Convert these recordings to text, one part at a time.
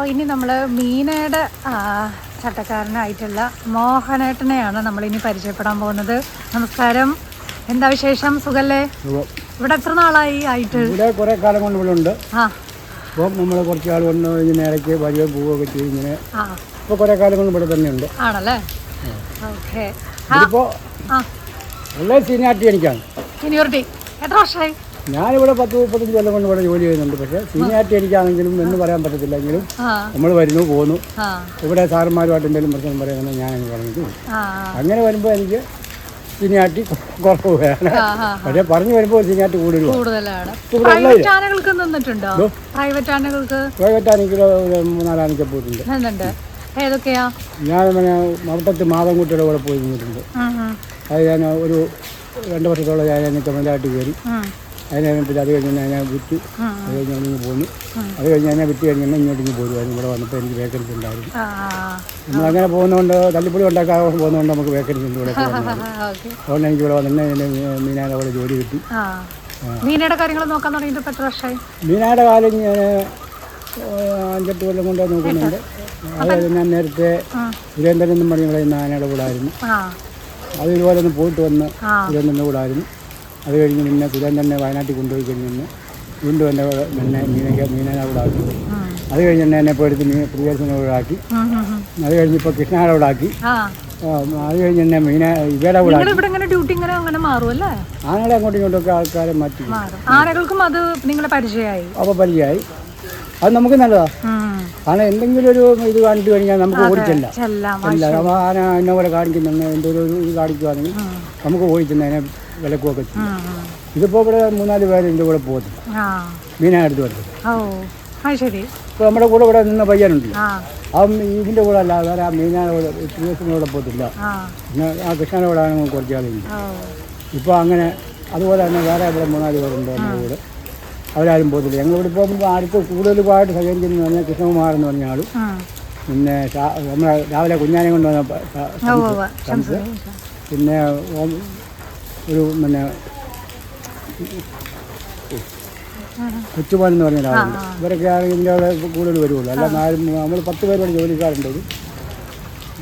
അപ്പോൾ ഇനി നമ്മൾ മീനയുടെ ചട്ടക്കാരനായിട്ടുള്ള മോഹനേട്ടനെയാണ് നമ്മൾ ഇനി പരിചയപ്പെടാൻ പോകുന്നത്. നമസ്കാരം. എന്താ വിശേഷം? സുഖല്ലേ? ഇവിടെ എത്ര നാളായി ആയിട്ട്? ഇവിടെ കുറേ കാലം കൊണ്ട് ഇവിടെ ഉണ്ട്. ആ. അപ്പം നമ്മൾ കുറച്ച് ആൾ കൊണ്ട് ഇങ്ങനെ ഇടയ്ക്ക് വരിക പോവുകയൊക്കെ ചെയ്ത് ഇങ്ങനെ ആ. കുറെ കാലം കൊണ്ട് ഇവിടെ തന്നെയുണ്ട് ആണല്ലേ? ഓക്കെ. ഇപ്പോ ഉള്ള സീനിയാരിറ്റി എനിക്കാണ്. സീനിയോറിറ്റി. എത്ര വർഷമായി ഞാനിവിടെ പത്ത് മുപ്പത്തഞ്ച് കൊല്ലം കൊണ്ട് ഇവിടെ ജോലി ചെയ്യുന്നുണ്ട്. പക്ഷേ സീനിയാരിറ്റി എനിക്കാണെങ്കിലും എന്ന് പറയാൻ പറ്റത്തില്ലെങ്കിലും നമ്മൾ വരുന്നു പോകുന്നു. ആ. ഇവിടെ സാറന്മാരുമായിട്ട് എന്തെങ്കിലും പ്രശ്നം പറയുന്നത് ഞാൻ അങ്ങ് പറഞ്ഞു അങ്ങനെ വരുമ്പോൾ എനിക്ക് സീനിയാരിറ്റി കുറവ് വേണം പക്ഷേ പറഞ്ഞു വരുമ്പോൾ സീനിയാരിറ്റി കൂടുതലും പ്രൈവറ്റ് ആനകൾക്ക് മൂന്നാലാനൊക്കെ പോയിട്ടുണ്ട്. ഏതൊക്കെയാ? ഞാൻ പിന്നെ മാതൻകുട്ടിയുടെ കൂടെ പോയി നിന്നിട്ടുണ്ട്. അത് ഞാൻ ഒരു രണ്ട് വർഷത്തോളം ഞാൻ കമലായിട്ട് കയറി. അതിന് പിന്നെ അത് കഴിഞ്ഞ് ഞാൻ വിറ്റ് അത് കഴിഞ്ഞ് ഞാനിങ്ങ് പോന്നു. അത് കഴിഞ്ഞ് ഞാൻ വിറ്റ് കഴിഞ്ഞ് ഇങ്ങോട്ട് ഇങ്ങ് പോരുമായിരുന്നു ഇവിടെ വന്നപ്പോൾ എനിക്ക് വേക്കൻസി ഉണ്ടായിരുന്നു. നമ്മൾ അങ്ങനെ പോകുന്നതുകൊണ്ട് തല്ലിപ്പൊടി ഉണ്ടാക്കാതെ പോകുന്നതുകൊണ്ട് നമുക്ക് വേക്കൻസി ഉണ്ട് ഇവിടെ അതുകൊണ്ട് എനിക്ക് ഇവിടെ വന്നിട്ട് എന്റെ മീനാട് അവിടെ ജോലി കിട്ടി. മീനയുടെ കാര്യങ്ങൾ നോക്കാൻ തുടങ്ങിയിട്ട് ഇപ്പൊ എത്ര വർഷമായി? മീനായുടെ കാലം ഞാൻ അഞ്ചെട്ട് കൊല്ലം കൊണ്ട് നോക്കുന്നുണ്ട്. അതായത് ഞാൻ നേരത്തെ. സുരേന്ദ്രൻ എന്നും പറഞ്ഞ ആനയുടെ കൂടായിരുന്നു. ആ. അത് ഇതുപോലെ ഒന്ന് പോയിട്ട് വന്ന് സുരേന്ദ്രന്റെ കൂടെ ആയിരുന്നു അത് കഴിഞ്ഞ് പിന്നെ സുരേന്ദ്രനെ വയനാട്ടിൽ കൊണ്ടുപോയി കഴിഞ്ഞ് പിന്നെ വീണ്ടും എന്റെ പിന്നെ മീനൊക്കെ മീനനെ അവിടെ ആക്കി അത് കഴിഞ്ഞ് തന്നെ എന്നെ എടുത്ത് മീൻ പ്രിയദർശനെ കൂടെ ആക്കി. അത് കഴിഞ്ഞ് ഇപ്പോൾ കൃഷ്ണയുടെ ആക്കി അത് കഴിഞ്ഞ് തന്നെ മീന ഇവയുടെ കൂടെ ആനകളെ അങ്ങോട്ടും ഇങ്ങോട്ടൊക്കെ ആൾക്കാരെ മാറ്റി. മാറും. ആനകൾക്കും അത് നിങ്ങളെ പരിചയമായി. അപ്പോൾ പരിചയമായി. അത് നമുക്ക് നല്ലതാ. ആന കാരണം എന്തെങ്കിലും ഒരു ഇത് കാണിച്ചു കഴിഞ്ഞാൽ നമുക്ക് ഓടിച്ചല്ല. ആന എന്നെ പോലെ കാണിക്കുന്നുണ്ട് എന്തോ ഒരു ഇത് കാണിക്കുവാണെങ്കിൽ നമുക്ക് ഓടിച്ചെന്ന് അതിനെ വിലക്കുമൊക്കെ ചെയ്യും. ഇതിപ്പോൾ ഇവിടെ മൂന്നാൽ പേര് എന്റെ കൂടെ പോകുന്നു. ആ. മീനാ എടുത്ത് വരുന്നത്. ശരി. ഇപ്പോൾ നമ്മുടെ കൂടെ ഇവിടെ നിന്ന പയ്യനുണ്ട്. ആ. ഇതിന്റെ ഇതിന്റെ കൂടെ അല്ല വേറെ ആ മീനാടെ കൂടെ പ്രിയസിന്റെ കൂടെ പോകത്തില്ല. ആ. പിന്നെ ആ കൃഷ്ണന്റെ കൂടെ ആണെങ്കിൽ കുറച്ച് ആളുണ്ട് ഇപ്പൊ ഇപ്പോൾ അങ്ങനെ അതുപോലെ തന്നെ വേറെ ഇവിടെ മൂന്നാൽ പേരുണ്ട് എന്റെ കൂടെ. അവരാരും പോകത്തില്ല. ഞങ്ങൾ ഇവിടെ പോകുമ്പോൾ ആർക്ക് കൂടുതലുമായിട്ട് സഹകരിക്കുന്നു പറഞ്ഞാൽ കൃഷ്ണകുമാർ എന്ന് പറഞ്ഞ ആളും. പിന്നെ നമ്മളെ രാവിലെ കുഞ്ഞാനെ കൊണ്ട് വന്ന. പിന്നെ ഒരു പിന്നെ കൊച്ചുമോൻ എന്ന് പറഞ്ഞ ഒരാളുണ്ട്. ഇവരൊക്കെ ആണെങ്കിൽ ഇതിന്റെ അവിടെ കൂടുതൽ വരുള്ളൂ. അല്ല നാലും നമ്മൾ പത്ത് പേരോട് ജോലിക്കാരുണ്ട്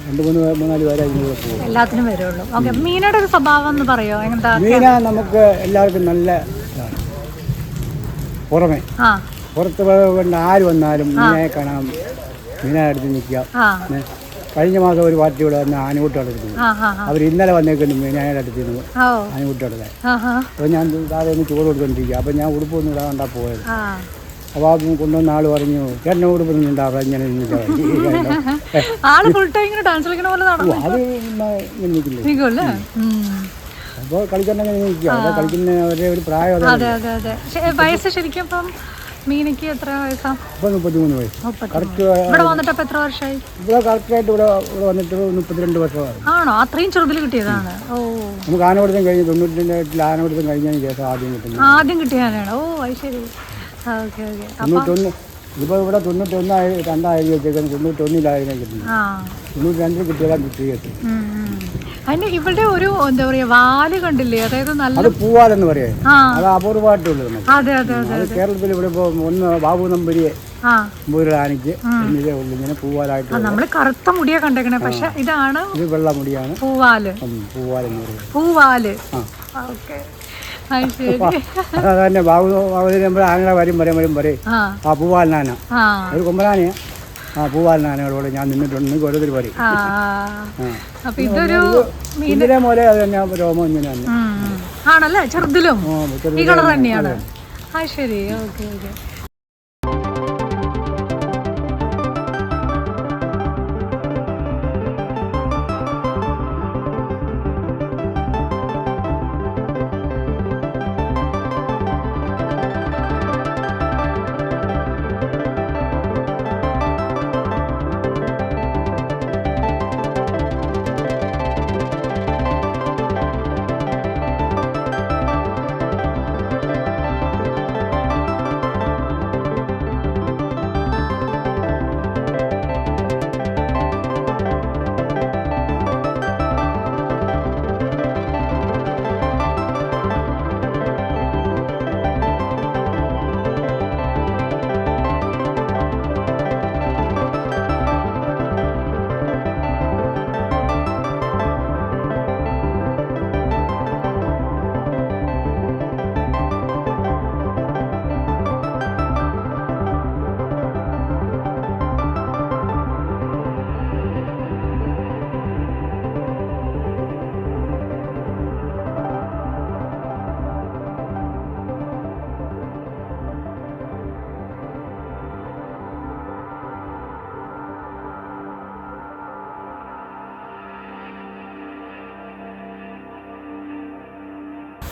രണ്ട് മൂന്ന് മൂന്നാൽ പേരായിരുന്നു പോകും. എല്ലാത്തിനും വരുള്ളൂ. ഓക്കെ മീനയുടെ ഒരു സ്വഭാവം എന്ന് പറയോ? എങ്ങനത്തെ മീന നമുക്ക് എല്ലാവർക്കും നല്ല ഇതാണ്. പുറമെ. പുറത്ത് കൊണ്ട് ആര് വന്നാലും മീനെ കാണാം മീനെ അടുത്ത് നിൽക്കുക. ആ. പിന്നെ കഴിഞ്ഞ മാസം ഒരു പാർട്ടി വന്ന വന്ന് ആനകുട്ടിയുടെ അടുത്ത് പോയി ആ ആ ആ അവർ ഇന്നലെ വന്നേക്കുന്നു ഞാൻ അടുത്ത് നിന്ന് അപ്പൊ അപ്പോൾ ഞാൻ താഴെ ഒന്ന് ചോറ് കൊടുത്തോണ്ടിരിക്കുക അപ്പോൾ ഞാൻ ഉടുപ്പൊന്നും ഇടാണ്ടാ പോയത്. ആ. അപ്പോൾ ആ കൊണ്ടുവന്ന ആൾ പറഞ്ഞു എന്നെ ഉടുപ്പൊന്നും ഉണ്ടാവുക ഇങ്ങനെ ആൾ അത് അപ്പോൾ കളിക്കണ്ടെങ്കിൽ കളിക്കുന്ന ഒരു പ്രായം അതെ അതെ അതെ. വയസ്സ് ശരിക്കും മീനയ്ക്ക് എത്ര വയസ്സാ? ഇപ്പോൾ മുപ്പത്തിമൂന്ന് വയസ്സ്. കറക്റ്റ് ഇവിടെ വന്നിട്ട് അപ്പൊ എത്ര വർഷമായി ഇവിടെ കറക്റ്റായിട്ട് ഇവിടെ ഇവിടെ വന്നിട്ട് മുപ്പത്തിരണ്ട് വർഷമാണ് ആണോ? അത്രയും ചെറുതിൽ കിട്ടിയതാണ്. ഓ. നമുക്ക് ആനപിടുത്തം കഴിഞ്ഞ് തൊണ്ണൂറ്റി എട്ടിൽ ആനപിടുത്തം കഴിഞ്ഞതിന് ശേഷം ആദ്യം കിട്ടുന്നത്. ആദ്യം കിട്ടിയാനാണ് ഓ അത് ശരി. Okay okay. തൊണ്ണൂറ്റൊന്ന് ഇപ്പോൾ ഇവിടെ തൊണ്ണൂറ്റൊന്നായി രണ്ടായിരം വെച്ചേക്കുന്നത് തൊണ്ണൂറ്റൊന്നിലായിരുന്നു കിട്ടുന്നത് തൊണ്ണൂറ്റി രണ്ടിൽ കിട്ടിയതാണ് കിട്ടിയത് കിട്ടി ഉം. ഇവിടെ ഒരു എന്താ പറയാ വാൽ കണ്ടില്ലേ? അതായത് നല്ല അത് പൂവാലെന്ന് പറയാം. അത് അപൂർവമായിട്ടുള്ളൂ അതെ അതെ അതെ കേരളത്തിൽ ഇവിടെ ഇപ്പൊ ഒന്ന് ബാബു നമ്പരിയെ ഉള്ളൂ. ഇങ്ങനെ പൂവാലായിട്ട് നമ്മൾ കറുത്ത മുടിയാ കണ്ടേക്കണേ. പക്ഷെ ഇതാണ് ഇത് വെള്ള മുടിയാണ്. പൂവാൽ. പൂവാൽ. പൂവാൽ ഓക്കെ. അത് ശരി അത് തന്നെ ബാബു ബാബുദിനെ നമ്മൾ ആനയുടെ വരും വരും വരും വരെ. ആ. പൂവാലിനാന ആ. ഒരു കുമ്പലാനയാ ആ പൂവാലിനാനയോട് ഞാൻ നിന്നിട്ടുണ്ട്. നിങ്ങൾക്ക് ഓരോരുത്തർ പറയും. ഇതിനെ പോലെ അത് തന്നെ രോമം ഇങ്ങനെ തന്നെ. ആണല്ലേ? ചെറുതിലും. ഈ കളർ തന്നെയാണ്. ആ ശരി ഓക്കെ ഓക്കെ.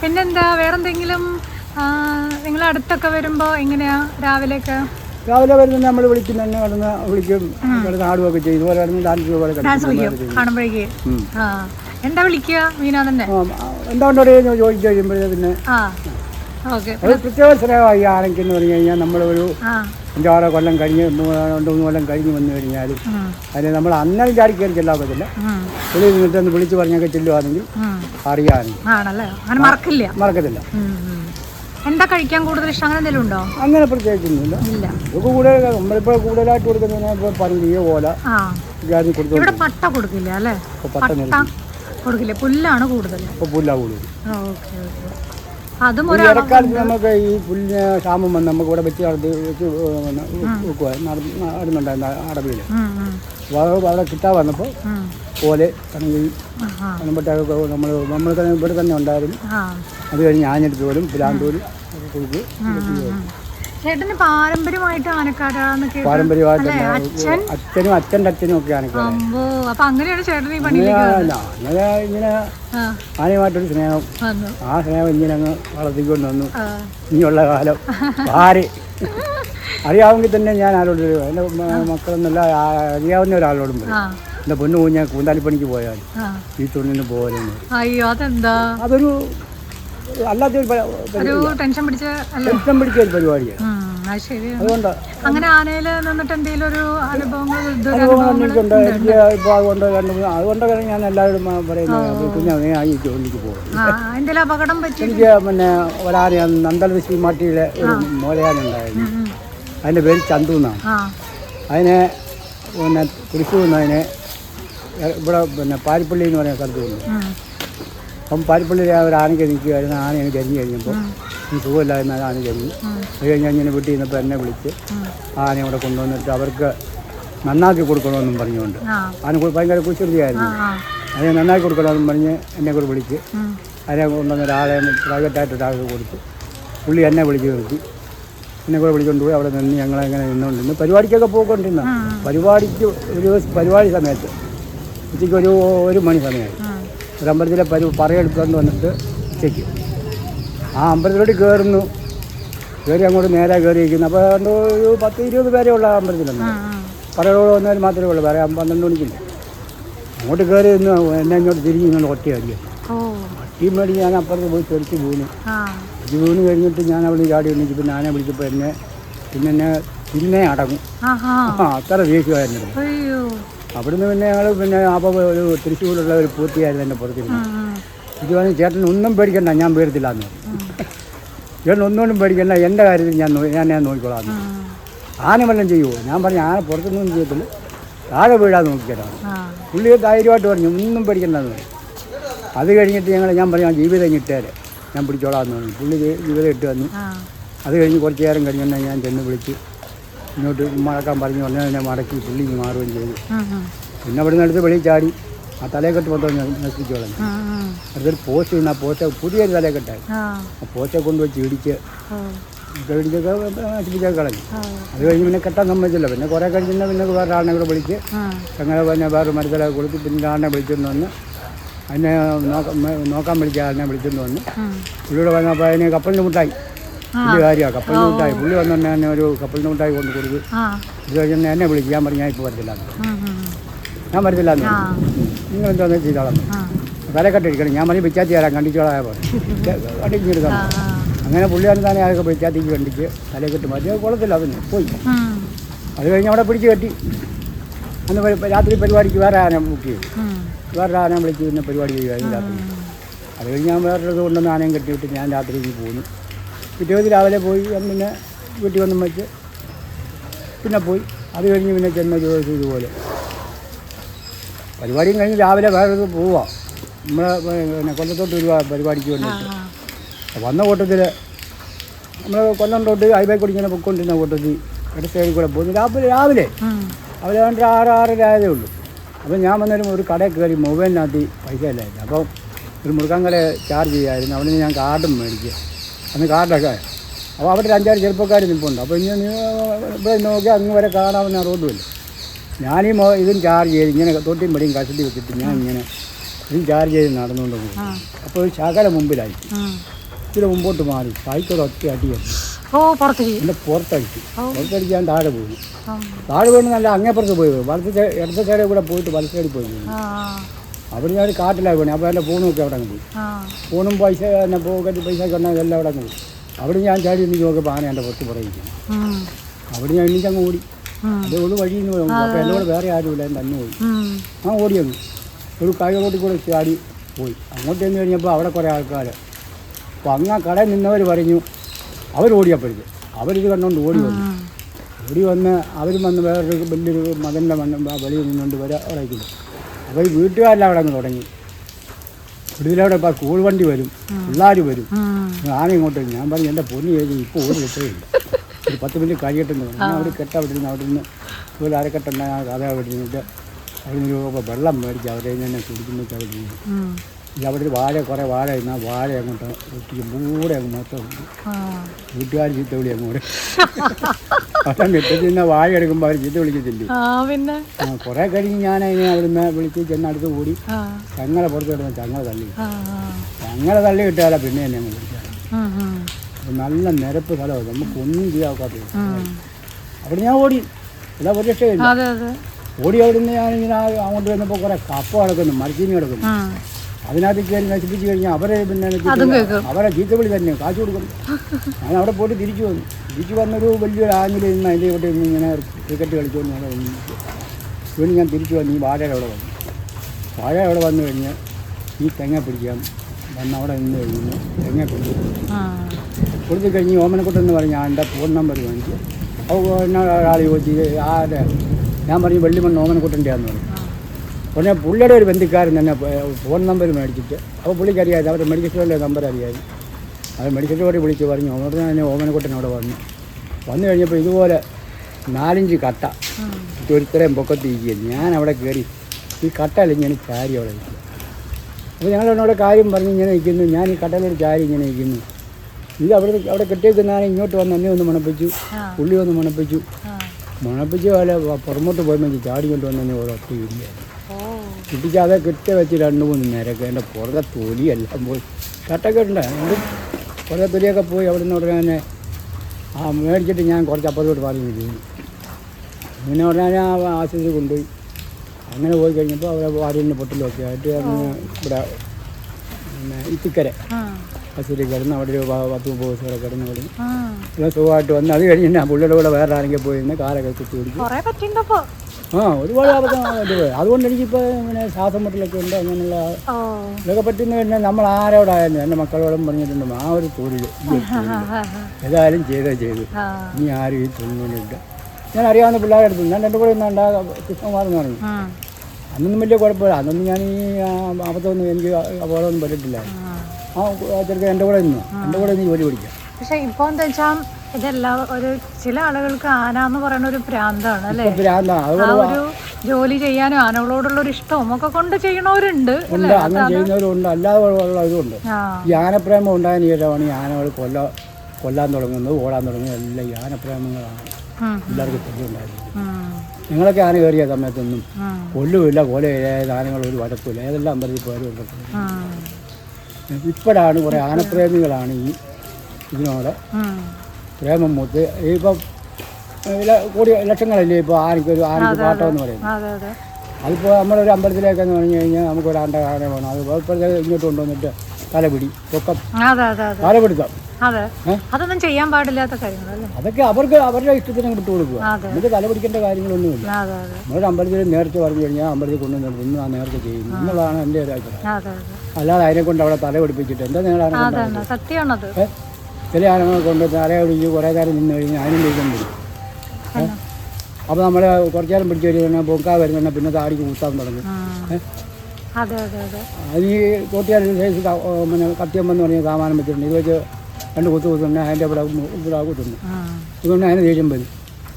പിന്നെന്താ വേറെന്തെങ്കിലും നിങ്ങൾ അടുത്തൊക്കെ വരുമ്പോ എങ്ങനെയാ രാവിലെയൊക്കെ? രാവിലെ വരുന്ന നമ്മൾ വിളിക്കും തന്നെ കിടന്ന് വിളിക്കും. കിടന്ന് ആടുകയൊക്കെ ചെയ്യും. ഇതുപോലെ കിടന്ന് ഡാൻസ് ഡാൻസ് കളിക്കും. കാണുമ്പോഴേക്ക്. എന്താ വിളിക്കുക മീനാഥന്റെ തന്നെ? എന്താ കൊണ്ടോ ചോദിച്ചു കഴിയുമ്പോഴേ പിന്നെ ആ. അത് പ്രത്യേക സ്നേഹമായി ആണെങ്കിൽ എന്ന് പറഞ്ഞു കഴിഞ്ഞാൽ നമ്മളൊരു അഞ്ചാറോ കൊല്ലം കഴിഞ്ഞ് രണ്ടു മൂന്ന് കൊല്ലം കഴിഞ്ഞ് വന്നു കഴിഞ്ഞാൽ അതിന് നമ്മൾ അന്നേരം ചാടി കയറി ചെല്ലാൻ പറ്റില്ല വെളിയിൽ നിന്നിട്ട് ഒന്ന് വിളിച്ച് പറഞ്ഞൊക്കെ ചെല്ലുവാണെങ്കിൽ. അറിയാമെങ്കിൽ മറക്കത്തില്ല. എന്താ കഴിക്കാൻ കൂടുതൽ ഇഷ്ടം? അങ്ങനെ എന്തെങ്കിലും ഉണ്ടോ? അങ്ങനെ പ്രത്യേകിച്ചൊന്നുമില്ല. നമുക്ക് കൂടുതൽ നമ്മളിപ്പോൾ കൂടുതലായിട്ട് കൊടുക്കുന്ന പറഞ്ഞ ഓല. ഇവിടെ പട്ട കൊടുക്കില്ല അല്ലേ? പട്ട കൊടുക്കില്ല. പുല്ലാണ് കൂടുതൽ ഇപ്പോൾ പുല്ലാ കൂടുതൽ ഓക്കെ ഓക്കെ. അതും ഒരു ഇടക്കാലത്ത് നമുക്ക് ഈ പുല്ലിന് ക്ഷാമം വന്ന് നമുക്ക് ഇവിടെ വെച്ച് നടത്തി വെച്ച് നടന്നുണ്ടായിരുന്നു അടവിയിൽ വളരെ കിട്ടാൻ വന്നപ്പോൾ പോലെ പനമ്പട്ടൊക്കെ നമ്മൾ നമ്മൾ തന്നെ ഇവിടെ തന്നെ ഉണ്ടായിരുന്നു. അത് കഴിഞ്ഞ് ആഞ്ഞെടുത്ത് പോലും പിലാന്തോലും ഒക്കെ കൊടുക്കും. ചേട്ടന് പാരമ്പര്യമായിട്ട് ആനക്കാരാന്ന് പാരമ്പര്യമായിട്ട് അച്ഛനും അച്ഛന്റെ അച്ഛനും ഒക്കെ ഇപ്പോൾ അമ്പോ അപ്പൊ അങ്ങനെയാണ് ചേട്ടൻ ഈ പണിയിലേക്ക് അങ്ങനെ ഇങ്ങനെ ആനയുമായിട്ടൊരു സ്നേഹം. ആ സ്നേഹം ഇങ്ങനെ അങ്ങ് വളർത്തിക്കൊണ്ട് വന്നു ഇനിയുള്ള കാലം ആര്? അറിയാമെങ്കിൽ തന്നെ ഞാൻ ആരോട് എന്റെ എന്റെ മക്കളെന്നല്ല അറിയാവുന്ന ഒരാളോടും പറയും. പൊന്നു എന്റെ ഞാൻ കുഞ്ഞ കൂന്താലിപ്പണിക്ക് പോയാൽ ഈ തുണിന് പോകലെന്ന് അയ്യോ അതെന്താ? അതൊരു അല്ലാത്തൊരു പ- ഒരു ടെൻഷൻ പിടിച്ച ടെൻഷൻ പിടിച്ച ഒരു പരിപാടിയാണ് ഉം, ശരിയാണ് അതുകൊണ്ടാണ് അങ്ങനെ ആനയിൽ നിന്നിട്ട് എന്തെങ്കിലും ഒരു അനുഭവങ്ങൾ അനുഭവങ്ങൾ ദുരനുഭവങ്ങൾ ഇപ്പോൾ അതുകൊണ്ട് രണ്ട് ഞാൻ എല്ലാവരും പറയുന്നത് കുഞ്ഞാ ഈ ജോലിക്ക് പോകും അപകടം പറ്റി എനിക്ക് പിന്നെ ഒരാന നന്ദൽവിശി മാട്ടിയിലെ ഒരു മോലയാനുണ്ടായിരുന്നു. അതിന്റെ പേര് ചന്തു എന്നാണ്. അതിനെ പിന്നെ തൃശ്ശൂർ നിന്ന് അതിനെ ഇവിടെ പിന്നെ പാരിപ്പള്ളി എന്ന് പറയുന്ന സ്ഥലത്ത് കൊണ്ടു അപ്പം പാരിപ്പള്ളി ഒരു ആനയ്ക്ക് നിൽക്കുമായിരുന്നു ആന എനിക്ക് കരിഞ്ഞു കഴിഞ്ഞപ്പോൾ സുഖമില്ലായിരുന്ന ആന കരിഞ്ഞു അത് കഴിഞ്ഞ് ഇങ്ങനെ വീട്ടിൽ നിന്നപ്പോൾ എന്നെ വിളിച്ച് ആനയെ ഇവിടെ കൊണ്ടുവന്നിട്ട് അവർക്ക് നന്നാക്കി കൊടുക്കണമെന്നും പറഞ്ഞുകൊണ്ട്. ആന ഭയങ്കര കുശൃതിയായിരുന്നു അതിനെ നന്നാക്കി കൊടുക്കണമെന്നും പറഞ്ഞ് എന്നെ കൂടെ വിളിച്ച് അതിനെ കൊണ്ടുവന്ന ഒരാളെ പ്രൈവറ്റായിട്ട് ഒരാൾക്ക് കൊടുത്തു പുള്ളി എന്നെ വിളിച്ച് നിർത്തി. എന്നെ കൂടെ വിളിച്ചുകൊണ്ട് പോയി അവിടെ നിന്ന് ഞങ്ങളെങ്ങനെ നിന്നുകൊണ്ടിരുന്നു പരിപാടിക്കൊക്കെ പോയിക്കൊണ്ടിരുന്ന പരിപാടിക്ക് ഒരു ദിവസം പരിപാടി സമയത്ത് ഉച്ചയ്ക്ക് ഒരു ഒരു മണി സമയമായി. ഒരു അമ്പലത്തിലെ പരി പറയെടുത്തുകൊണ്ട് വന്നിട്ട് ഉച്ചയ്ക്ക്. ആ അമ്പലത്തിലോട്ട് കയറുന്നു കയറി അങ്ങോട്ട് നേരെ കയറിയിരിക്കുന്നു അപ്പോൾ എന്തോ ഒരു പത്ത് ഇരുപത് പേരേ ഉള്ള ഉം. പറയോട് വന്നാൽ മാത്രമേ ഉള്ളൂ. പറയാം പന്ത്രണ്ട് മണിക്കില്ല അങ്ങോട്ട് കയറി നിന്ന് എന്നെ ഇങ്ങോട്ട് തിരിഞ്ഞ് ഇങ്ങോട്ട് ഒറ്റ അടിക്കും ഈ മേടി ഞാൻ അപ്പുറത്ത് പോയി തെറിച്ച് വീണു. ഇത് വീണ് കഴിഞ്ഞിട്ട് ഞാൻ അവിടെ ചാടി എണ്ണിച്ചപ്പോൾ ആനെ വിളിച്ചപ്പോൾ എന്നെ പിന്നെ എന്നെ പിന്നെ അടങ്ങും. ആ അത്ര അയ്യോ. അവിടുന്ന് പിന്നെ ഞങ്ങൾ പിന്നെ അപ്പോൾ ഒരു തൃശ്ശൂരുള്ള ഒരു പൂർത്തിയായിരുന്നു എന്റെ പുറത്തിരുന്നു. ഇത് പറഞ്ഞ് ചേട്ടൻ ഒന്നും പേടിക്കണ്ട ഞാൻ പേടിത്തില്ല എന്ന് ചേട്ടൻ ഒന്നുകൊണ്ടും പേടിക്കണ്ട എന്റെ കാര്യത്തിൽ ഞാൻ ഞാൻ ഞാൻ നോക്കിക്കോളാം. ആന വല്ലതും ചെയ്യുമോ ഞാൻ പറഞ്ഞു ആന പുറത്തൊന്നും ചെയ്യത്തില്ല. താഴെ വീഴാതെ നോക്കിക്കേട്ടാ പുള്ളി ധൈര്യമായിട്ട് പറഞ്ഞു ഒന്നും പേടിക്കണ്ടെന്ന് പറഞ്ഞു. അത് കഴിഞ്ഞിട്ട് ഞങ്ങൾ ഞാൻ പറഞ്ഞു "ആ ജീവിതം ഇട്ടേരെ. ഞാൻ പിടിച്ചോളാം എന്ന് പറഞ്ഞു. പുള്ളി ജീവിതം ഇട്ട് വന്നു. അത് കഴിഞ്ഞ് കുറച്ച് നേരം കഴിഞ്ഞാൽ ഞാൻ ചെന്ന് വിളിച്ച് ഇങ്ങോട്ട് മടക്കാൻ പറഞ്ഞു. ഉടനെ തന്നെ മടക്കി പുള്ളി ഇങ്ങ് മാറുകയും ചെയ്തു. പിന്നെ അവിടെ നിന്ന് എടുത്ത് വെളിയിൽ ചാടി. ആ തലയെക്കെട്ട് മൊത്തം ന- നശിപ്പിച്ചോളാം ഉം, ഉം. അടുത്തൊരു പോസ്റ്റ് ചെയ്യുന്ന ആ പോസ്റ്റ് പുതിയൊരു തലയെക്കെട്ടായി. ആ. പോസ്റ്റ് കൊണ്ടുവച്ച് ഇടിച്ച് ഇടിച്ചൊക്കെ നശിപ്പിച്ചൊക്കെ കളഞ്ഞു. അത് കഴിഞ്ഞ് പിന്നെ കെട്ടാൻ സമ്മതിച്ചില്ല. പിന്നെ കുറേ കഴിഞ്ഞാൽ പിന്നെ വേറെ ആളിനെ കൂടെ വിളിച്ച്. അങ്ങനെ പിന്നെ വേറെ മരുത്തലൊക്കെ കൊടുത്ത് പിന്നെ ആളിനെ വിളിച്ചുകൊണ്ട് വന്ന് അതിനെ നോക്കാൻ നോക്കാൻ വിളിച്ച ആളിനെ വിളിച്ചുകൊണ്ട് വന്ന് ഇവിടെ വന്നപ്പോൾ അതിന് കപ്പലിന് മുട്ടായി. പുള്ളി കാര്യമാണ് കപ്പലിന് ഉണ്ടായി. പുള്ളി വന്നു തന്നെ എന്നെ ഒരു കപ്പലിന് ഉണ്ടായി കൊണ്ട് കൊടുത്ത് ഇത് കഴിഞ്ഞ് എന്നെ വിളിച്ച് ഞാൻ പറഞ്ഞു ഞാൻ ഇപ്പോൾ വരത്തില്ല. ഞാൻ വരത്തില്ല നിങ്ങൾ എന്താണെന്ന് ചെയ്തോളാം തലക്കെട്ടിരിക്കണം. ഞാൻ മതി പിച്ചാത്തി തരാം കണ്ടിച്ചോളായ പോലെ കണ്ടിച്ചെടുക്കാം ആ ആ. അങ്ങനെ പുള്ളിയാണ് തന്നെ അതൊക്കെ പിച്ചാത്തിക്ക് കണ്ടിച്ച് തലക്കെട്ട് മാറ്റി. കൊള്ളത്തില്ല അതിന്. പോയി. അത് കഴിഞ്ഞ് അവിടെ പിടിച്ച് കെട്ടി. അന്ന് രാത്രി പരിപാടിക്ക് വേറെ ആന ബുക്ക് ചെയ്തു. വേറെ ആന വിളിച്ച് പിന്നെ പരിപാടി ചെയ്യുമായിരുന്നു രാത്രി. അത് കഴിഞ്ഞ് ഞാൻ വേറൊരു കൊണ്ടുവന്ന് ആനയും കെട്ടിയിട്ട് ഞാൻ രാത്രി പോന്നു. പിറ്റേ ദിവസം രാവിലെ പോയി പിന്നെ വീട്ടിൽ വന്നും വെച്ച് പിന്നെ പോയി. അത് കഴിഞ്ഞ് പിന്നെ ചെന്ന ജോലി ഇതുപോലെ. പരിപാടിയും കഴിഞ്ഞ് രാവിലെ വേറെ പോവാം. നമ്മളെ പിന്നെ കൊല്ലത്തോട്ട് ഒരു പരിപാടിക്ക് വേണ്ടിയിട്ട്. വന്ന കൂട്ടത്തിൽ നമ്മൾ കൊല്ലം തൊട്ട് ഹൈവേ കൂടി ഇങ്ങനെ പൊയ്ക്കൊണ്ടിരുന്ന കൂട്ടത്തിൽ ഇട സൈഡിൽ കൂടെ പോകുന്നു രാവിലെ രാവിലെ അവരെ വേണ്ട രണ്ട് ആറ് ആറര ആയതേ ഉള്ളൂ. അപ്പോൾ ഞാൻ വന്നാലും ഒരു കടയിൽ കയറി മൊബൈലിനകത്ത് പൈസ ഇല്ലായിരുന്നു. അപ്പം ഒരു മുറുക്കാൻ കട ചാർജ് ചെയ്യായിരുന്നു. അവിടെ നിന്ന് ഞാൻ കാർഡും മേടിക്കുക അന്ന് കാറിലൊക്കെ. അപ്പോൾ അവിടെ അഞ്ചാറ് ചെറുപ്പക്കാർ നിൽപ്പുണ്ട്. അപ്പോൾ ഇനി ഇവിടെ നോക്കി അങ്ങ് വരെ കാണാവുന്ന അറിവൊന്നുമില്ല ഞാനീ മൊ ഇതും ചാർജ് ചെയ്ത് ഇങ്ങനെ തൊട്ടിയും പടിയും കസട്ടി വെച്ചിട്ട് ഞാൻ ഇങ്ങനെ ഇതും ചാർജ് ചെയ്ത് നടന്നുകൊണ്ട് പോകും. അപ്പോൾ ഒരു ശകല മുമ്പിലായി. ഇച്ചിരി മുമ്പോട്ട് മാറി. സൈക്കിൾ ഒറ്റ അടിയായി എന്റെ പുറത്തടിച്ചു. ഞാൻ താഴെ പോയി. താഴെ പോയിട്ട് നല്ല അങ്ങേപ്പുറത്ത് പോയി. വലത്തെ ഇടത്തെ സൈഡിൽ കൂടെ പോയിട്ട് വലത്തേടി പോയി അവിടെ ഞാൻ കാട്ടിലാണ് പോണേ അപ്പോൾ എന്റെ ഫോണൊക്കെ അവിടെ പോയി ഫോണും പൈസ എന്നെ പോക്കറ്റ് പൈസ ഒക്കെ ഉണ്ടെങ്കിൽ എല്ലാം അവിടെ പോയി. അവിടെ ഞാൻ ചാടി നിന്ന് നോക്കിയപ്പോൾ ആന എന്റെ പുറത്ത് പുറകിരിക്കുന്നു അവിടെ ഞാൻ എണ്ണിച്ചങ്ങ് ഓടി. അതേ ഉള്ളു വഴി നിന്ന് പോകും അപ്പോൾ എന്നോട് വേറെ ആരുമില്ല എന്റെ അന്ന് പോയി. ആ ഓടിയങ്ങ് ഒരു കായകോട്ടി കൂടെ ചാടി പോയി. അങ്ങോട്ട് ചെന്ന് കഴിഞ്ഞപ്പോൾ അവിടെ കുറേ ആൾക്കാർ അപ്പോൾ അങ്ങ് ആ കടയിൽ നിന്നവർ പറഞ്ഞു അവർ ഓടിയപ്പോഴേക്ക്. അവരിത് കണ്ടുകൊണ്ട് ഓടി വന്നു. ഓടി വന്ന് അവരും വന്ന് വേറൊരു വലിയൊരു മകന്റെ മണ്ണ് വെളിയിൽ നിന്നുകൊണ്ട് വരെ അവിടെ നിൽക്കുന്നു അപ്പോൾ ഈ വീട്ടുകാരെല്ലാം അവിടെ അങ്ങ് തുടങ്ങി. ഇതിലവിടെ ഇപ്പോൾ സ്കൂൾ വണ്ടി വരും പിള്ളേർ വരും. ഇങ്ങോട്ട് ഞാൻ പറഞ്ഞു എന്റെ പൊന്നി ചെയ്തു ഇപ്പോൾ ഒരു കിട്ടുകയില്ല ഒരു പത്ത് മിനിറ്റ് കഴിയട്ടെന്ന് പറഞ്ഞു. ഞാൻ അവിടെ കെട്ട അവിടെ നിന്ന് അവിടെ നിന്ന് ഒരു അരക്കെട്ടുണ്ട ആ കഥ അവിടെ നിന്നിട്ട് അവിടെ നിന്ന് വെള്ളം മേടിച്ച് അവരെ തന്നെ കുടിക്കുമ്പോൾ അവിടെ നിന്ന് ഇത് അവിടെ ഒരു വാഴ കുറേ വാഴ ഇരുന്ന വാഴ അങ്ങോട്ട് ഒട്ടിക്കും മൂടെ അങ്ങ് മൊത്തം. വീട്ടുകാർ ചീത്തവിളി അങ്ങോട്ട് അവിടെ വായ എടുക്കുമ്പോ വാഴ എടുക്കുമ്പോൾ അവർ ചീത്ത വിളിക്കത്തില്ലേ പിന്നെ? കുറേ കഴിഞ്ഞ് ഞാൻ അതിനെ അവിടുന്ന് വിളിച്ച് ചെന്ന് അടുത്ത് കൂടി ചങ്ങളെ പുറത്ത് കിടന്ന് ചങ്ങളെ തള്ളി. ചങ്ങളെ തള്ളി കിട്ടാല പിന്നെ എന്നെ അങ്ങ്. ഉം. നല്ല നിരപ്പ് സ്ഥലമാണ് നമുക്ക് ഒന്നും ചെയ്യാത്ത അവിടെ ഞാൻ ഓടി. എല്ലാ ഒരു രക്ഷയില്ല ഓടി അവിടുന്ന് ഞാൻ ഞാനിങ്ങനെ അങ്ങോട്ട് വന്നപ്പോൾ കുറെ കപ്പ കിടക്കുന്നു മരച്ചീനി കിടക്കുന്നു. അതിനകത്ത് കയറി നശിപ്പിച്ച് കഴിഞ്ഞാൽ അവരെ പിന്നെ. അവരെ ചീത്തവിളി തന്നെ കാശ് കൊടുക്കും. ഞാൻ അവിടെ പോയിട്ട് തിരിച്ചു വന്നു. തിരിച്ചു വന്നൊരു വലിയൊരു ആങ്ങിൽ നിന്ന് അതിന്റെ ഇവിടെ നിന്ന് ഇങ്ങനെ ക്രിക്കറ്റ് കളിച്ചുകൊണ്ട് അവിടെ. വീണ്ടും ഞാൻ തിരിച്ചു വന്നു. ഈ വാഴ അവിടെ വന്നു. വാഴ അവിടെ വന്നു കഴിഞ്ഞ് ഈ തെങ്ങ പിടിക്കാം വന്ന് അവിടെ നിന്ന് കഴിഞ്ഞ് തെങ്ങ ആ. കൊടുത്തു കഴിഞ്ഞ് ഓമനക്കുട്ടെന്ന് പറഞ്ഞ എന്റെ ഫോൺ നമ്പർ വാങ്ങിച്ചു. അപ്പോൾ ഒരാൾ ചോദിച്ചു ആരെ? ഞാൻ പറഞ്ഞു വെള്ളിമണ്ണ് ഓമനക്കുട്ടന്റെ ആന്ന് പറഞ്ഞു. ഉടനെ പുള്ളിയുടെ ഒരു ബന്ധുക്കാരൻ തന്നെ ഫോൺ നമ്പർ മേടിച്ചിട്ട് അപ്പോൾ പുള്ളിക്ക് അറിയാതെ അവരുടെ മെഡിക്കൽ സ്റ്റോറിന്റെ നമ്പർ അറിയാതെ അവർ മെഡിക്കൽ സ്റ്റോറിൽ വിളിച്ച് പറഞ്ഞു ഉടനെ തന്നെ ഓമനക്കുട്ടൻ അവിടെ വന്നു. വന്നു കഴിഞ്ഞപ്പോൾ ഇതുപോലെ നാലഞ്ച് കട്ട ഉം. ഒരുത്തരം പൊക്കത്തിരിക്കുകയാണ്. ഞാൻ അവിടെ കയറി ഈ കട്ട ഞാൻ ചാരി അവിടെ നിൽക്കുക? അപ്പോൾ ഞങ്ങൾ എന്നോട് കാര്യം പറഞ്ഞ് ഇങ്ങനെ നിൽക്കുന്നു. ഞാൻ ഈ കട്ടലൊരു ചാരി ഇങ്ങനെ നിൽക്കുന്നു. ഇത് അവിടെ അവിടെ കെട്ടിയേക്കുന്നതാണ് ഇങ്ങോട്ട് വന്ന് എന്നെ ഒന്ന് മണപ്പിച്ചു. പുള്ളി ഒന്ന് മണപ്പിച്ചു. മണപ്പിച്ച് പോലെ പുറമോട്ട് പോയി ചാടി കൊണ്ട് വന്ന് എന്നെ ഒരൊറ്റ ഇരിക്കുകയാണ് ഓ കിട്ടി വെച്ച് രണ്ട് മൂന്ന് നേരമൊക്കെ എന്റെ പുറകെ തൊലിയെല്ലാം പോയി. ഷർട്ടൊക്കെ ഉണ്ട് പുറകെ തൊലിയൊക്കെ പോയി അവിടെ നിന്ന് പറഞ്ഞാൽ ആ മേടിച്ചിട്ട് ഞാൻ കുറച്ച് അപ്പുറത്തോട്ട് പറഞ്ഞു വീണു അങ്ങനെ പറഞ്ഞാൽ ഞാൻ ആശുപത്രി കൊണ്ടുപോയി. അങ്ങനെ പോയി കഴിഞ്ഞപ്പോൾ അവിടെ പൊട്ടിൽ പൊട്ടിലൊക്കെ ആയിട്ട് അങ്ങ് ഇവിടെ പിന്നെ ഇത്തിക്കര ആ. ആശുപത്രി കിടന്ന് അവിടെ ഒരു പത്ത് മുപ്പത് ദിവസം കിടന്ന് കിടന്ന് ആ. പിന്നെ സുഖമായിട്ട് വന്ന്. അത് കഴിഞ്ഞ് ഞാൻ പുള്ളിയുടെ കൂടെ വേറെ ആരെങ്കിലും പോയി നിന്ന് കാലൊക്കെ കുത്തി പറ്റിണ്ടപ്പോ ആ ഒരുപാട് അബദ്ധം അതുകൊണ്ട് എനിക്കിപ്പോൾ ഇങ്ങനെ ശ്വാസം മുട്ടലൊക്കെ ഉണ്ട് അങ്ങനെയുള്ള ഇതൊക്കെ പറ്റുന്ന പിന്നെ നമ്മൾ ആരോടായാലും എന്റെ മക്കളോടും പറഞ്ഞിട്ടുണ്ട് ആ ഒരു തൊഴിൽ. ഏതായാലും ചെയ്തേ ചെയ്തു. ഇനി ആരും ഈ തൊഴിലിനുണ്ട് ഞാൻ അറിയാവുന്ന പിള്ളേരുടെ അടുത്ത് ഞാൻ എന്റെ കൂടെ ഇന്നുണ്ടാ കൃഷ്ണകുമാർ എന്ന് പറഞ്ഞു. അന്നൊന്നും വലിയ കുഴപ്പമില്ല. അന്നൊന്നും ഞാൻ ഈ അബദ്ധമൊന്നും എനിക്ക് അപകടമൊന്നും പറ്റിട്ടില്ല ആ. ചെറുക്കൻ എന്റെ കൂടെ നിന്നു. എന്റെ കൂടെ നിന്ന് ജോലി പിടിക്കാം പക്ഷെ ഇപ്പൊ എന്താ വെച്ചാ ഇതെല്ലാം ഒരു ചില ആളുകൾക്ക് ആന എന്ന് പറയുന്ന ഒരു പ്രാന്താണ് അല്ലേ? ഭ്രാന്താണ് ആ ഒരു ജോലി ചെയ്യാനും ആനകളോടുള്ള ഒരു ഇഷ്ടവും ഒക്കെ കൊണ്ട് ചെയ്യണവരുണ്ട് അങ്ങനെ ചെയ്യുന്നവരുണ്ട്. അല്ലാതെ ഈ ആനപ്രേമം ഉണ്ടായതിന് ശേഷമാണ് ഈ ആനകൾ കൊല്ല കൊല്ലാൻ തുടങ്ങുന്നത് ഓടാൻ തുടങ്ങുന്നത് എല്ലാം ഈ ആനപ്രേമങ്ങളാണ് എല്ലാവർക്കും തെറ്റുണ്ടായിരുന്നത് ഉം, നിങ്ങളൊക്കെ ആന കയറിയ സമയത്തൊന്നും കൊല്ലുമില്ല കൊല ആനകൾ ഒരു വടക്കില്ല ഏതെല്ലാം അമ്പലത്തിൽ പോയാലും ഇപ്പോഴാണ് കുറേ ആനപ്രേമികളാണ് ഈ ഇതിനോട്. പ്രേമം മൂത്ത്. ഇപ്പം കൂടി ലക്ഷങ്ങളല്ലേ ഇപ്പോൾ ആനയ്ക്ക് ഒരു ആനയ്ക്ക് പാട്ടം എന്ന് പറയുന്നത്? അതെ അതെ. അതിപ്പോൾ നമ്മളൊരു അമ്പലത്തിലേക്കെന്ന് പറഞ്ഞു കഴിഞ്ഞാൽ നമുക്ക് ഒരു ആണ്ട ആന വേണം. അത് ഇപ്പോഴത്തെ ഇങ്ങോട്ട് കൊണ്ടുവന്നിട്ട് തലപിടി പൊക്കം തലപിടുത്തം. അതെ. അതൊന്നും ചെയ്യാൻ പാടില്ലാത്ത കാര്യങ്ങളല്ലേ? അതൊക്കെ അവർക്ക് അവരുടെ ഇഷ്ടത്തിന് വിട്ടു കൊടുക്കുക നമുക്ക് തലപിടിക്കേണ്ട കാര്യങ്ങളൊന്നുമില്ല. നമ്മളൊരു അമ്പലത്തിൽ നേരത്തെ പറഞ്ഞു കഴിഞ്ഞാൽ അമ്പലത്തിൽ കൊണ്ടുവന്നിട്ട് ഇന്ന് ആ നേരത്തെ ചെയ്യുന്നു എന്നുള്ളതാണ് എന്റെ ഒരു അഭിപ്രായം. അല്ലാതെ അതിനെ കൊണ്ട് അവിടെ തല പിടിപ്പിച്ചിട്ട് എന്താ അതന്നെ സത്യമാണത്? ചില ആനകളെ കൊണ്ട് തല പിടിച്ച് കുറേ നേരം നിന്ന് കഴിഞ്ഞാൽ അതിനും പിടിക്കാൻ വരും. എന്നാ? അപ്പോൾ നമ്മൾ കുറച്ച് നേരം പിടിച്ചു കഴിഞ്ഞാൽ പൊക്കാ വരുന്ന പിന്നെ താടിക്ക് കുത്താൻ തുടങ്ങി? അതെ ഈ കോട്ടിയാൽ സൈസ് പിന്നെ കത്തിയമ്മെന്ന് പറഞ്ഞ സാമാനം വെച്ചിട്ടുണ്ട്. ഇത് വെച്ച് രണ്ട് കുത്തു കുത്തുണ്ട് അതിന്റെ ഇവിടെ ഇവിടെ കുത്തുന്നു. ഇതുകൊണ്ട് അതിന് ദേഷ്യം വരും.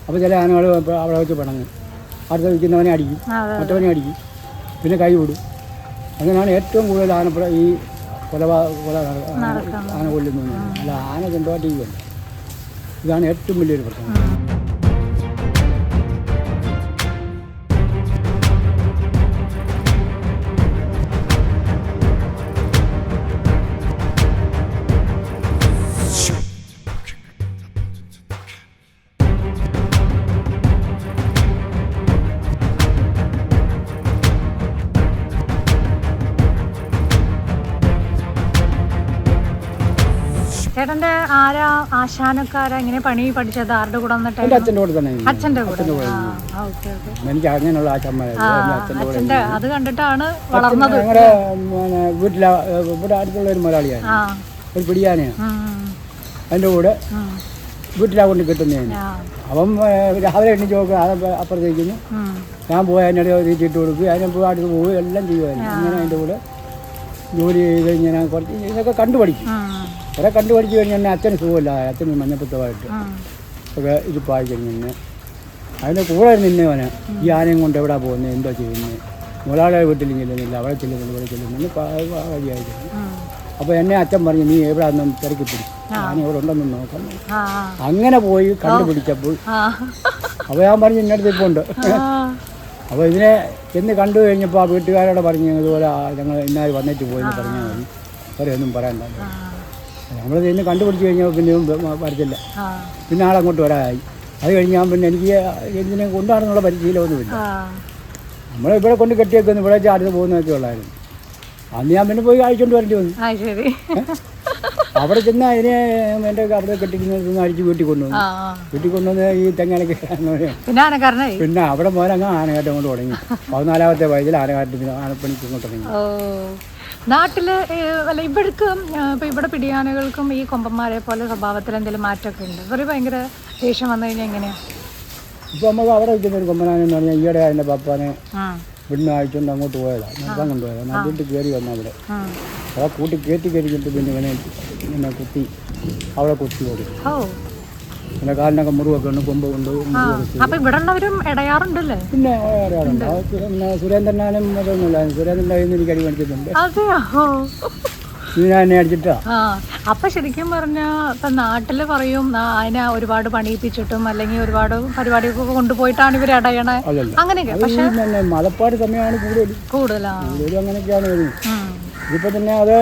അപ്പോൾ ചില ആനകൾ അവിടെ വെച്ച് പണങ്ങും. അടുത്ത വിൽക്കുന്നവനെ അടിക്കും. മറ്റവനെ അടിക്കും. പിന്നെ കൈ വിടും. അങ്ങനെയാണ് ഏറ്റവും കൂടുതൽ ആനപ്പുഴ ഈ കൊലപാ കൊല. ആന കൊല്ലുന്നു അല്ല ആന സ്വന്തമായിട്ട് ഇതാണ് ഏറ്റവും വലിയൊരു പ്രശ്നം. ചേട്ടന്റെ ആരാ ആശാനക്കാരാ? ഇങ്ങനെ പണി പഠിച്ചത്? ആരുടെ കൂടെ വന്നിട്ട് അച്ഛന്റെ കൂടെ തന്നെ. അച്ഛന്റെ കൂടെ. ആ ഓക്കെ ഓക്കെ. എനിക്ക് അങ്ങനെയുള്ള ആ എന്റെ അച്ഛന്റെ കൂടെ അച്ഛന്റെ അത് കണ്ടിട്ടാണ് വളർന്നത്. ഞങ്ങളുടെ വീട്ടിലെ ഇവിടെ അടുത്തുള്ള ഒരു മലയാളിയാണ് ആ. ഒരു പിടിയാനയാണ്. അതിന്റെ കൂടെ വീട്ടിലാ കൊണ്ട് കിട്ടുന്നതിന് അപ്പം രാവിലെ എണ്ണി നോക്കുക അത് അപ്പുറത്തേക്കുന്നു ഞാൻ പോയി അതിന്റെ തീറ്റിട്ട് കൊടുക്കുക അതിനെ പോയി അടുത്ത് പോവുക എല്ലാം ചെയ്യുമായിരുന്നു അങ്ങനെ അതിന്റെ കൂടെ ജോലി ചെയ്ത് ഇങ്ങനെ കുറച്ച് ഇതൊക്കെ കണ്ടുപഠിക്കും. കുറെ കണ്ടുപിടിച്ച് കഴിഞ്ഞാൽ എന്നെ അച്ഛന് സുഖമില്ല. അച്ഛന് മഞ്ഞപ്പത്തമായിട്ട് ഒക്കെ ഒക്കെ ഇരിപ്പായി കഴിഞ്ഞ് അതിന്റെ കൂടെ നിന്നവന് ഈ ആനയും കൊണ്ട് എവിടെ പോകുന്നത് എന്തോ ചെയ്യുന്നത് മുതലാളിയുടെ വീട്ടിൽ ചെല്ലുന്നില്ല അവിടെ ചെല്ലുന്നില്ല ഇവിടെ ചെല്ലുന്നില്ല വഴിയായിട്ട്. അപ്പോൾ എന്നെ അച്ഛൻ പറഞ്ഞു നീ എവിടെ നിന്നും തിരക്കി പിടിച്ചു ആന ഇവിടെ ഉണ്ടെന്ന് നോക്കാം. അങ്ങനെ പോയി കണ്ടുപിടിച്ചപ്പോൾ അപ്പോൾ ഞാൻ പറഞ്ഞു ഇന്നടുത്ത് ഇപ്പോൾ ഉണ്ട്. അപ്പോൾ ഇതിനെ ചെന്ന് കണ്ടു കഴിഞ്ഞപ്പോൾ ആ വീട്ടുകാരോട് പറഞ്ഞു ഇതുപോലെ ഞങ്ങൾ ഇന്നാർ വന്നിട്ട് പോയെന്ന് പറഞ്ഞാൽ മതി. വേറെ ഒന്നും പറയണ്ട. നമ്മൾ ചെയ്യുന്ന കണ്ടുപിടിച്ച് കഴിഞ്ഞാൽ പിന്നെ വരത്തില്ല. പിന്നെ ആളങ്ങോട്ട് വരാതായി അത് കഴിഞ്ഞാൽ പിന്നെ എനിക്ക് എന്തിനെ കൊണ്ടാണെന്നുള്ള പരിശീലമൊന്നുമില്ല നമ്മൾ ഇവിടെ കൊണ്ട് കെട്ടിയൊക്കെ ഇവിടെ ചാടുന്ന് പോകുന്നതൊക്കെ ഉള്ളായിരുന്നു. അന്ന് ഞാൻ പിന്നെ പോയി അഴിച്ചോണ്ട് വരേണ്ടി വന്നു. അവിടെ ചെന്ന് അതിനെ എന്റെ അവിടെ കെട്ടിക്കുന്ന അഴിച്ച് വീട്ടിൽ കൊണ്ടുവന്നു. വീട്ടിൽ കൊണ്ടുവന്ന് ഈ തെങ്ങാനൊക്കെ പിന്നെ അവിടെ മുതലങ്ങ് ആനകാറ്റം കൊണ്ട് തുടങ്ങി. പതിനാലാമത്തെ വയസ്സിൽ ആനകാറ്റത്തിന് ആനപ്പണിക്ക് കൊണ്ട് തുടങ്ങി ഏ, അല്ല ഇവിടേക്കും ഇപ്പം ഇവിടെ പിടിയാനകൾക്കും ഈ കൊമ്പന്മാരെ പോലെ സ്വഭാവത്തിൽ എന്തെങ്കിലും മാറ്റമൊക്കെ ഉണ്ട്? ഇവർ ഭയങ്കര ദേഷ്യം വന്നു കഴിഞ്ഞാൽ എങ്ങനെയാണ് ഇപ്പോൾ നമുക്ക് അവിടെ നിൽക്കുന്ന ഒരു കൊമ്പനാനെന്ന് പറഞ്ഞാൽ ഈയിടെ എന്റെ പപ്പാനെ ഇവിടുന്ന് അയച്ചുകൊണ്ട് അങ്ങോട്ട് പോയതാണ് നിർത്താൻ കൊണ്ടുപോയതാണ് അതിന്റെ കയറി വന്ന അവിടെ. അവിടെ കൂട്ടി കയറ്റി കഴിഞ്ഞിട്ട് പിന്നെ ഇങ്ങനെ കുത്തി അവിടെ കുത്തി കൊടുക്കും ഓ. പിന്നെ കാലിനൊക്കെ മുറിവൊക്കെ ഉണ്ട് കൊമ്പ് കൊണ്ട് ആ അപ്പൊ ഇവിടെ ഉള്ളവരും ഇടയാറുണ്ടല്ലേ? പിന്നെ ഇടയാറുണ്ട്. പിന്നെ സുരേന്ദ്രനാനും അതൊന്നുമില്ല സുരേന്ദ്രന്റെ കയ്യിൽ നിന്ന് എനിക്ക് അടി മേടിച്ചിട്ടുണ്ട്. അപ്പൊ ശരിക്കും പറഞ്ഞ ഇപ്പൊ നാട്ടിൽ പറയും അതിനെ ഒരുപാട് പണിയിപ്പിച്ചിട്ടും അല്ലെങ്കിൽ ഒരുപാട് പരിപാടിയൊക്കെ കൊണ്ടുപോയിട്ടാണ് ഇവർ അടയണേ അങ്ങനെയൊക്കെ. പക്ഷേ മലപ്പാട് സമയമാണ് കൂടുതൽ കൂടുതലാ? കൂടുതലും അങ്ങനെയൊക്കെയാണ് ഉം. തന്നെ അത്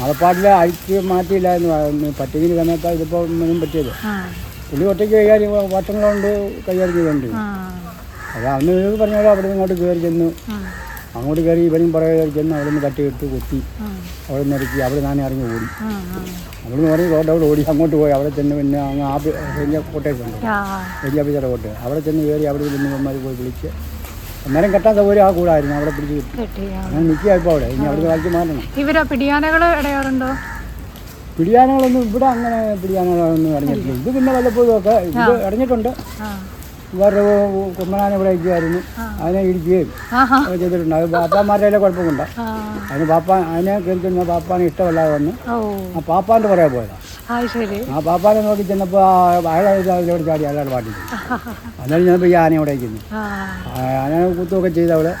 മലപ്പാട്ടിലെ അഴിച്ച് മാറ്റിയില്ല എന്ന് പറയുന്നു. പറ്റുന്ന സമയത്താണ് ഇതിപ്പോൾ ഒന്നും പറ്റിയത്. പുള്ളി ഒറ്റയ്ക്ക് കൈകാര്യം വർഷങ്ങളുണ്ട് കൈകാര്യം ചെയ്തുണ്ട്. അത് അന്ന് ഇത് പറഞ്ഞ പോലെ അവിടെ ഇങ്ങോട്ട് കയറി ചെന്നു. അങ്ങോട്ട് കയറി ഇവനും പുറകെ കയറി ചെന്ന് അവിടെ നിന്ന് കട്ടിയിട്ട് കുത്തി. അവിടെ നിന്ന് ഇറക്കി. അവിടെ ഞാൻ ഇറങ്ങി ഓടി. അവിടെ നിന്ന് പറഞ്ഞ് അവിടെ ഓടി. അങ്ങോട്ട് പോയി. അവിടെ ചെന്ന് പിന്നെ അങ്ങ് ആ കോട്ടയത്തുണ്ട് വലിയ കോട്ടയം. അവിടെ ചെന്ന് കയറി അവിടെ നിന്ന് പോയി വിളിച്ച് അന്നേരം കെട്ടാൻ സൗകര്യം ആ കൂടായിരുന്നു അവിടെ പിടിച്ച് കിട്ടി. ഞാൻ നിൽക്കുക ഇപ്പോൾ അവിടെ. ഇനി അവിടെ കളിച്ച് മാറണം. ഇവരോ പിടിയാനകൾ ഇടയാറുണ്ടോ? പിടിയാനകളൊന്നും ഇവിടെ അങ്ങനെ പിടിയാനകളൊന്നും ഇറങ്ങിയിട്ടില്ല ഇത് പിന്നെ വല്ലപ്പോഴും ഒക്കെ ഇത് അടഞ്ഞിട്ടുണ്ട് വേറെ കുമ്മനാനെ ഇവിടെ ഇരിക്കുമായിരുന്നു അതിനെ ഇടിക്കുകയും ചെയ്തിട്ടുണ്ട്. അത് ബാപ്പാമാരുടെ കുഴപ്പം കൊണ്ടാ ആ. അതിന് പാപ്പ അതിനെ കേൾക്കുന്ന പാപ്പാനെ ഇഷ്ടമല്ലാതെ വന്ന് ആ പാപ്പാന്റെ പുറകെ പോയതാണ് ആ പാപ്പാനെ നോക്കി ചെന്നപ്പോൾ അയാളോട് ചാടി അയാളെ പാട്ടി അന്നേരം ചെന്നപ്പോൾ ഈ ആന അവിടെ ഇരിക്കുന്നു. ആന കുത്തുമൊക്കെ ചെയ്ത് അവിടെ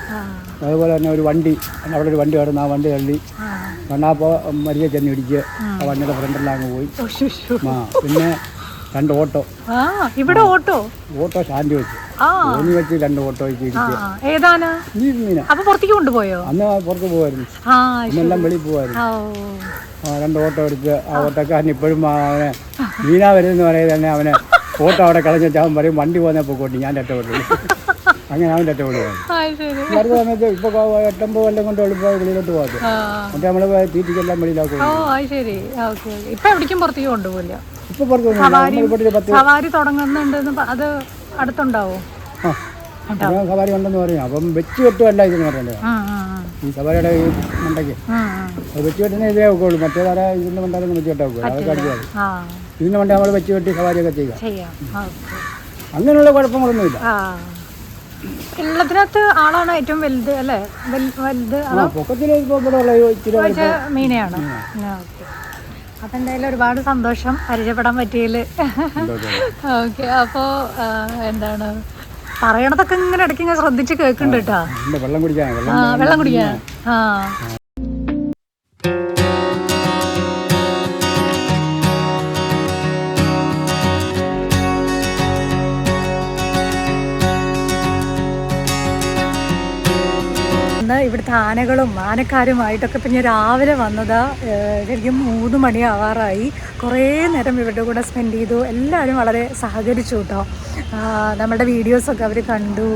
അതുപോലെ തന്നെ ഒരു വണ്ടി അവിടെ ഒരു വണ്ടി കിടന്ന് ആ വണ്ടി തള്ളി. കണ്ണാപ്പോൾ മരിയെ ചെന്ന് ഇടിച്ച് ആ. വണ്ടിയുടെ ഫ്രണ്ടെല്ലാം അങ്ങ് പോയി. ആ പിന്നെ രണ്ട് ഓട്ടോ. ഇവിടെ ഓട്ടോ? ഓട്ടോ ശാന്തി വെച്ച്. ആ. വെച്ച് രണ്ട് ഓട്ടോ വെച്ച് ആ. ഇടിച്ച് ആ. ഏതാനാ അപ്പൊ പുറത്തേക്ക് കൊണ്ടുപോയോ? അന്ന് പുറത്ത് പോവായിരുന്നു. ആ അന്നെല്ലാം വെളിയിൽ പോവായിരുന്നു. രണ്ട് ഓട്ടോ എടുത്ത് ആ ഓട്ടോക്കാരൻ ഇപ്പോഴും അവനെ മീനാ വരുന്നെന്ന് പറയുന്നത് തന്നെ അവനെ ഓട്ടോ അവിടെ കളഞ്ഞിട്ട് അവൻ പറയും വണ്ടി പോകുന്ന പൊക്കോട്ടി ഞാൻ രക്ഷപ്പെട്ടു അങ്ങനെ അവൻ ശരി. അടുത്ത സമയത്ത് ഇപ്പൊ എട്ടൊമ്പത് കൊല്ലം കൊണ്ട് എളുപ്പമായി വെളിയിലോട്ട് പോകാതെ ആ. എന്നിട്ട് നമ്മൾ തീറ്റിക്കെല്ലാം വെളിയിലാക്കും ഇപ്പൊ എവിടേക്കും പുറത്തേക്ക് കൊണ്ടുപോകില്ല ഇപ്പോൾ പുറത്ത് പത്ത് സവാരി തുടങ്ങുന്നുണ്ട് അത് അടുത്തുണ്ടാവോ? സവാരി ഉണ്ടെന്ന് പറയും. അപ്പം വെച്ച് കെട്ടുമല്ല ഇതെന്ന് പറയണ്ടേ. ഈ സവാരിയുടെ ഈ മണ്ടയ്ക്ക്. അത് വെച്ച് കെട്ടുന്ന ഇതേ ഒക്കെയുള്ളൂ മറ്റേതാര ഇതിന്റെ മണ്ടാലും വെച്ച് കെട്ടാ ഒക്കുക അതൊക്കെ അടിക്കാതെ ഇതിന്റെ മണ്ട നമ്മൾ വെച്ച് കെട്ടി സവാരിയൊക്കെ ചെയ്യുക അങ്ങനെയുള്ള കുഴപ്പങ്ങളൊന്നുമില്ല. ആ. ഉള്ളതിനകത്ത് ആളാണ് ഏറ്റവും വലുത് അല്ലേ? വലുത് പൊക്കത്തിൽ ഇപ്പോൾ ഇവിടെ ഉള്ള മീനയാണ്. ഓക്കെ. അപ്പം എന്തായാലും ഒരുപാട് സന്തോഷം. പരിചയപ്പെടാൻ പറ്റിയതിൽ ഓക്കെ അപ്പോൾ എന്താണ്? പറയണതൊക്കെ ഇങ്ങനെ ഇടയ്ക്ക് ഇങ്ങനെ ശ്രദ്ധിച്ച് കേൾക്കുന്നുണ്ട് കേട്ടോ. വെള്ളം കുടിക്കാൻ ആ വെള്ളം കുടിക്കാൻ. ആ. ഇവിടുത്തെ ആനകളും ആനക്കാരുമായിട്ടൊക്കെ പിന്നെ രാവിലെ വന്നത് ശരിക്കും മൂന്ന് മണിയാവാറായി. കുറേ നേരം ഇവരുടെ കൂടെ സ്പെൻഡ് ചെയ്തു. എല്ലാവരും വളരെ സഹകരിച്ചു കേട്ടോ നമ്മുടെ വീഡിയോസൊക്കെ അവർ കണ്ടു.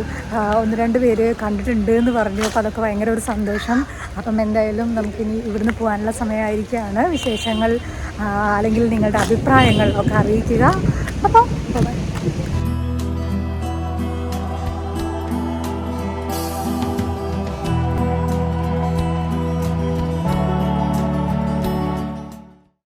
ഒന്ന് രണ്ട് പേര് കണ്ടിട്ടുണ്ട് എന്ന് പറഞ്ഞു. അപ്പോൾ അതൊക്കെ ഭയങ്കര ഒരു സന്തോഷം. അപ്പം എന്തായാലും നമുക്കിനി ഇവിടുന്ന് പോകാനുള്ള സമയമായിരിക്കുകയാണ്. വിശേഷങ്ങൾ അല്ലെങ്കിൽ നിങ്ങളുടെ അഭിപ്രായങ്ങൾ ഒക്കെ അറിയിക്കുക. അപ്പോൾ